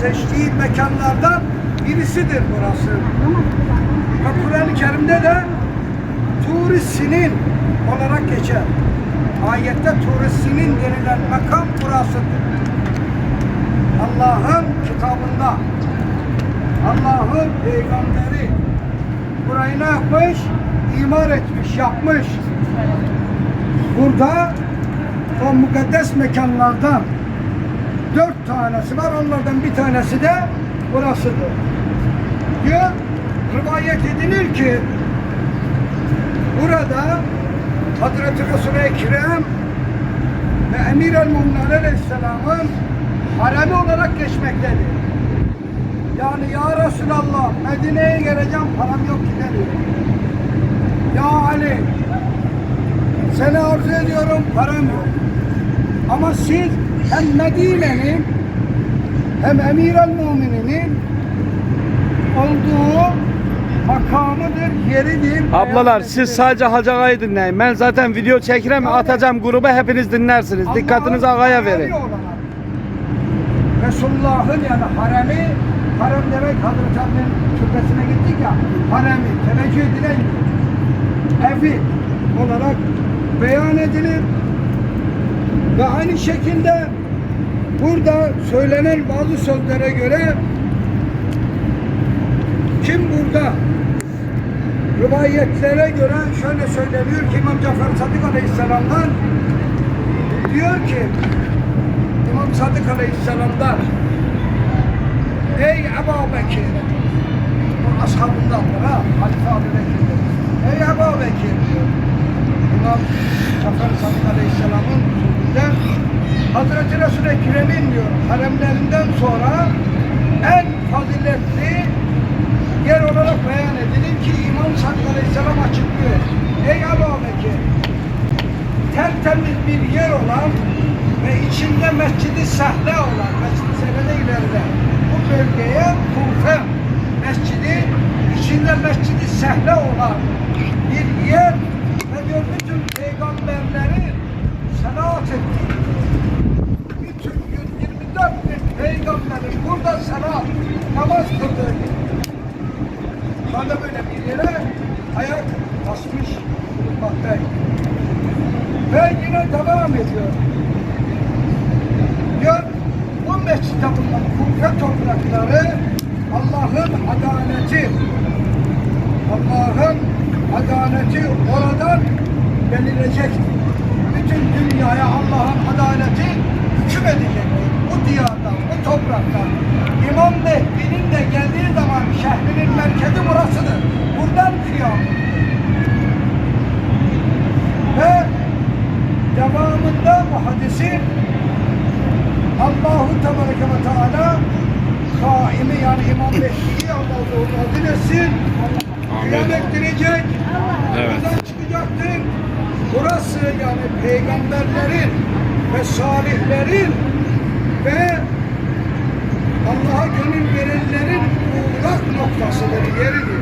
seçtiği mekanlardan birisidir burası. Ve Kur'an-ı Kerim'de de Tur-i Sinin olarak geçer. Ayette Tur-i Sinin denilen makam burasıdır. Allah'ın kitabında Allah'ın peygamberi burayı ne yapmış? İmar etmiş, yapmış. Burada o mukaddes mekanlardan dört tanesi var. Onlardan bir tanesi de burasıdır. Diyor, rivayet edilir ki burada Hazreti Resul-i Ekrem ve Emir el-Mu'minin Aleyhisselam'ın haremi olarak geçmektedir. Yani ya Resulallah Medine'ye geleceğim param yok gidemiyor. Ya Ali seni arzu ediyorum param yok. Ama siz hem Medine'nin hem Emir el-Mu'mininin olduğu makamıdır, yeridir. Ablalar siz sadece Hacı Ağa'yı dinleyin. Ben zaten video çekirem atacağım gruba hepiniz dinlersiniz. Dikkatinizi Allah'ın Ağa'ya haremi verin. Resulullah'ın yani haremi, harem demek Hazreti Ali'nin türbesine gittik ya, haremi, teveccüh edilen evi olarak beyan edilir. Ve aynı şekilde burada söylenen bazı sözlere göre kim burada? Rivayetlere göre şöyle söyleniyor ki İmam Cafer Sadık Aleyhisselam'dan diyor ki İmam Sadık Aleyhisselam'dan Ey Ebu Bekir o ashabından ha Halife Ebu Bekir Ey Ebu Bekir diyor İmam Cafer Sadık Aleyhisselam'ın sözünde Hazreti Resul-i Ekrem'in diyor haremlerinden sonra en faziletli yer olarak beyan edilir ki İmam Sadık Aleyhisselam açıklıyor. Ey Ebu Bekir tertemiz bir yer olan ve içinde mescidi sahle olan, mescid-i sahlede ileride bu bölgeye Kufe mescidi, içinde mescidi sahle olan bir yer ve diyor bütün peygamberlerin selat ettiği bütün 124 bin peygamberin burada selat, namaz kıldığı yer. Şu anda böyle bir yere ayak basmış bulunmaktayım. Ve yine devam ediyor. Diyor, bu mescitte bulunan kufe toprakları Allah'ın adaleti, Allah'ın adaleti oradan belirecektir. Bütün dünyaya Allah'ın adaleti hüküm edecektir. Bu diyardan, bu topraktan. İmam Mehdi'nin de geldiği zaman şehrinin merkezi burasıdır. Kıyamet. Ve devamında bu hadisi Allahu Tebareke ve Teala kaimi yani İmam Mehdi'yi Allah'u azil etsin. Kıyam ettirecek. Evet. Buradan çıkacaktır. Burası yani peygamberlerin ve salihlerin ve Allah'a gönül verenlerin uğrak noktasıdır, yeridir.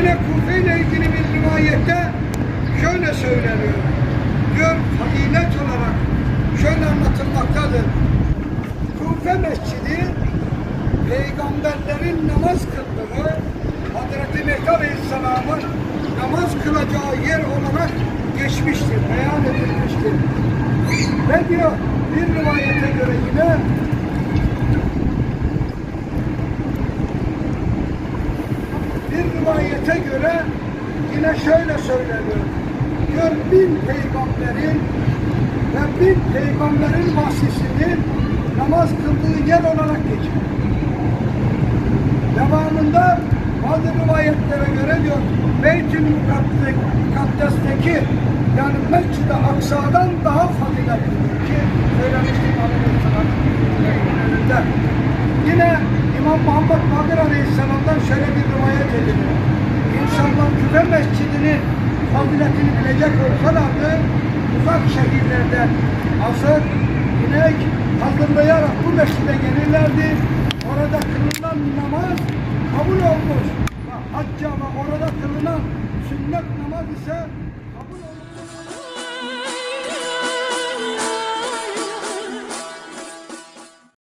Yine Kufe ile ilgili bir rivayette şöyle söyleniyor. Diyor fazilet olarak şöyle anlatılmaktadır. Kufe Mescidi peygamberlerin namaz kıldığı Hazreti Mehdi Aleyhisselam'ın namaz kılacağı yer olarak geçmiştir, beyan edilmiştir. Ve diyor bir rivayete göre yine bir rivayete göre yine şöyle söyleniyor. Diyor bin peygamberin ve bin peygamberin vasisinin namaz kıldığı yer olarak geçer. Devamında bazı rivayetlere göre diyor Beytül Mukaddes'teki yani Mescid-i Aksa'dan daha faziletlidir ki söylemiştim Aleyhisselam'ın önünde. Yine İmam Muhammed Bakır Aleyhisselam'dan şöyle bir rivayet edilir. İnsanlar Küfe Mescidinin faziletini bilecek olsalardı uzak şehirlerden asır, inek hazırlayarak bu mescide gelirlerdi. Orada kılınan namaz kabul olmuş. Hacca ve orada kılınan sünnet namaz ise